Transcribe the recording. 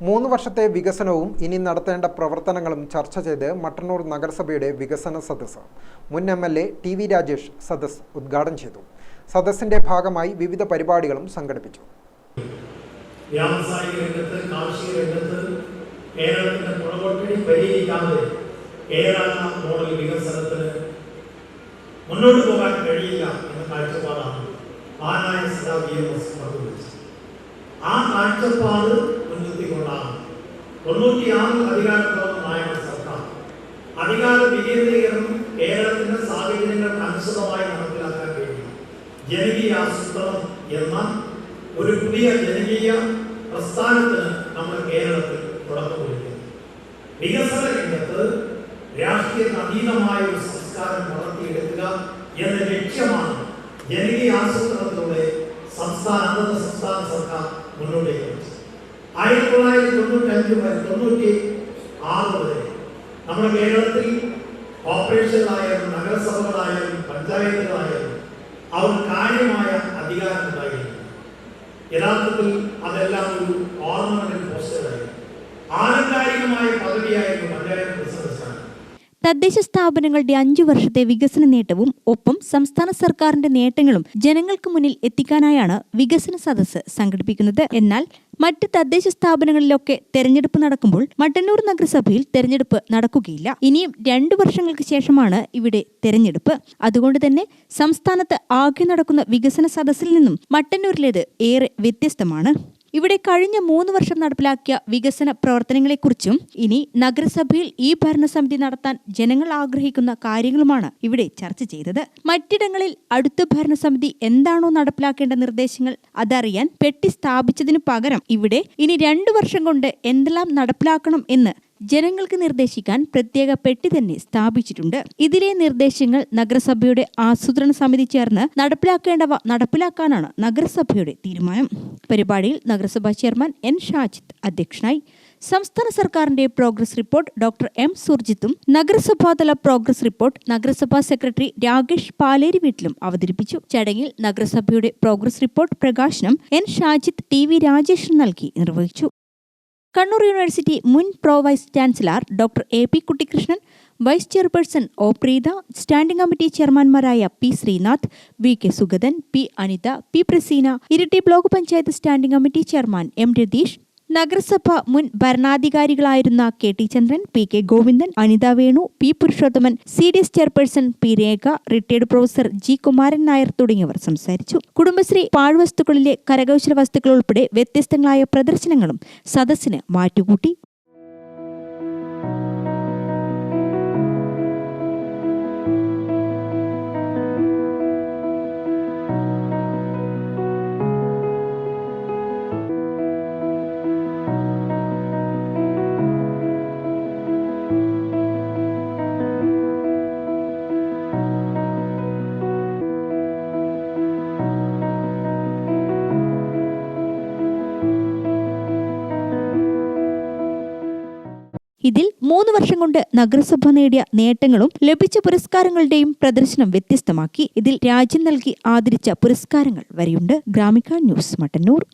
മൂന്ന് വർഷത്തെ വികസനവും ഇനി നടത്തേണ്ട പ്രവർത്തനങ്ങളും ചർച്ച ചെയ്ത് മട്ടന്നൂർ നഗരസഭയുടെ വികസന സദസ് മുൻ M L A T V Rajesh സദസ് ഉദ്ഘാടനം ചെയ്തു. സദസ്സിന്റെ ഭാഗമായി വിവിധ പരിപാടികളും സംഘടിപ്പിച്ചു. വ്യാവസായിക കാർഷിക മോഡൽ കഴിയില്ല എന്ന കാഴ്ചപ്പാടാണ് ആ കാഴ്ചപ്പാട് മുൻനിർത്തിക്കൊണ്ടാണ് തൊണ്ണൂറ്റിയാറ് അധികാരപ്രദമായ സർക്കാർ. അധികാര വികേന്ദ്രീകരണം കേരളത്തിന്റെ സാഹചര്യങ്ങൾക്ക് അനുസൃതമായി നടപ്പിലാക്കാൻ കഴിയും. ജനകീയ ആസൂത്രണം എന്ന ഒരു പുതിയ ജനകീയ പ്രസ്ഥാനത്തിന് നമ്മൾ കേരളത്തിൽ തുടക്കം കുറിക്കുന്നു. വികസന രംഗത്ത് രാഷ്ട്രീയത്തിന് അതീതമായ ഒരു സംസ്കാരം വളർത്തിയെടുക്കുക എന്ന ലക്ഷ്യമാണ് ജനകീയ ആസൂത്രണത്തിലൂടെ സംസ്ഥാന അന്നത്തെ സംസ്ഥാന സർക്കാർ മുന്നോട്ടേക്ക് ആയിരത്തി തൊള്ളായിരത്തി തൊണ്ണൂറ്റി അഞ്ച് വരെ തൊണ്ണൂറ്റി ആറ് വരെ നമ്മുടെ കേരളത്തിൽ കോർപ്പറേഷനുകളായാലും നഗരസഭകളായാലും പഞ്ചായത്തുകളായാലും അവർ കാര്യമായ അധികാരമുണ്ടായിരുന്നു യഥാർത്ഥത്തിൽ അതെല്ലാം ഒരു ഓർണമെന്റൽ പോസ്റ്ററായിരുന്നു ആലങ്കാരികമായ തദ്ദേശ സ്ഥാപനങ്ങളുടെ അഞ്ചു വർഷത്തെ വികസന നേട്ടവും ഒപ്പം സംസ്ഥാന സർക്കാരിന്റെ നേട്ടങ്ങളും ജനങ്ങൾക്ക് മുന്നിൽ എത്തിക്കാനായാണ് വികസന സദസ്സ് സംഘടിപ്പിക്കുന്നത്. എന്നാൽ മറ്റ് തദ്ദേശ സ്ഥാപനങ്ങളിലൊക്കെ തെരഞ്ഞെടുപ്പ് നടക്കുമ്പോൾ മട്ടന്നൂർ നഗരസഭയിൽ തെരഞ്ഞെടുപ്പ് നടക്കുകയില്ല. ഇനിയും രണ്ടു വർഷങ്ങൾക്ക് ശേഷമാണ് ഇവിടെ തെരഞ്ഞെടുപ്പ്. അതുകൊണ്ട് തന്നെ സംസ്ഥാനത്ത് ആകെ നടക്കുന്ന വികസന സദസ്സിൽ നിന്നും മട്ടന്നൂരിലേത് ഏറെ വ്യത്യസ്തമാണ്. ഇവിടെ കഴിഞ്ഞ മൂന്ന് വർഷം നടപ്പിലാക്കിയ വികസന പ്രവർത്തനങ്ങളെക്കുറിച്ചും ഇനി നഗരസഭയിൽ ഈ ഭരണസമിതി നടത്താൻ ജനങ്ങൾ ആഗ്രഹിക്കുന്ന കാര്യങ്ങളുമാണ് ഇവിടെ ചർച്ച ചെയ്തത്. മറ്റിടങ്ങളിൽ അടുത്ത ഭരണസമിതി എന്താണോ നടപ്പിലാക്കേണ്ട നിർദ്ദേശങ്ങൾ അതറിയാൻ പെട്ടി സ്ഥാപിച്ചതിനു പകരം ഇവിടെ ഇനി രണ്ടു വർഷം കൊണ്ട് എന്തെല്ലാം നടപ്പിലാക്കണം എന്ന് ജനങ്ങൾക്ക് നിർദ്ദേശിക്കാൻ പ്രത്യേക പെട്ടി തന്നെ സ്ഥാപിച്ചിട്ടുണ്ട്. ഇതിലെ നിർദ്ദേശങ്ങൾ നഗരസഭയുടെ ആസൂത്രണ സമിതി ചേർന്ന് നടപ്പിലാക്കേണ്ടവ നടപ്പിലാക്കാനാണ് നഗരസഭയുടെ തീരുമാനം. പരിപാടിയിൽ നഗരസഭാ ചെയർമാൻ എൻ ഷാജിത്ത് അധ്യക്ഷനായി. സംസ്ഥാന സർക്കാരിന്റെ പ്രോഗ്രസ് റിപ്പോർട്ട് ഡോക്ടർ എം സുർജിത്തും നഗരസഭാതല പ്രോഗ്രസ് റിപ്പോർട്ട് നഗരസഭാ സെക്രട്ടറി രാകേഷ് പാലേരി വീട്ടിലും അവതരിപ്പിച്ചു. ചടങ്ങിൽ നഗരസഭയുടെ പ്രോഗ്രസ് റിപ്പോർട്ട് പ്രകാശനം N Shajith T V Rajeshan നൽകി നിർവഹിച്ചു. കണ്ണൂർ യൂണിവേഴ്സിറ്റി മുൻ pro vice chancellor doctor A P Kuttikrishnan vice chairperson O Preetha standing committee ചെയർമാൻമാരായ P Sreenath V K Sugathan P Anitha P Praseena Iritty block panchayat standing committee chairman M Ratheesh നഗരസഭ മുൻ ഭരണാധികാരികളായിരുന്ന K T Chandran P K Govindan Anitha Venu P Purushothaman C D S chairperson P Rekha retired professor G Kumaran Nair തുടങ്ങിയവർ സംസാരിച്ചു. കുടുംബശ്രീ പാഴ്വസ്തുക്കളിലെ കരകൗശല വസ്തുക്കൾ ഉൾപ്പെടെ വ്യത്യസ്തങ്ങളായ പ്രദർശനങ്ങളും സദസ്സിന് മാറ്റുകൂട്ടി. ഇതിൽ മൂന്ന് വർഷം കൊണ്ട് നഗരസഭ നേടിയ നേട്ടങ്ങളും ലഭിച്ച പുരസ്കാരങ്ങളുടെയും പ്രദർശനം വ്യത്യസ്തമാക്കി. ഇതിൽ രാജ്യം നൽകി ആദരിച്ച പുരസ്കാരങ്ങൾ വരെയുണ്ട്. ഗ്രാമിക ന്യൂസ് മട്ടന്നൂർ.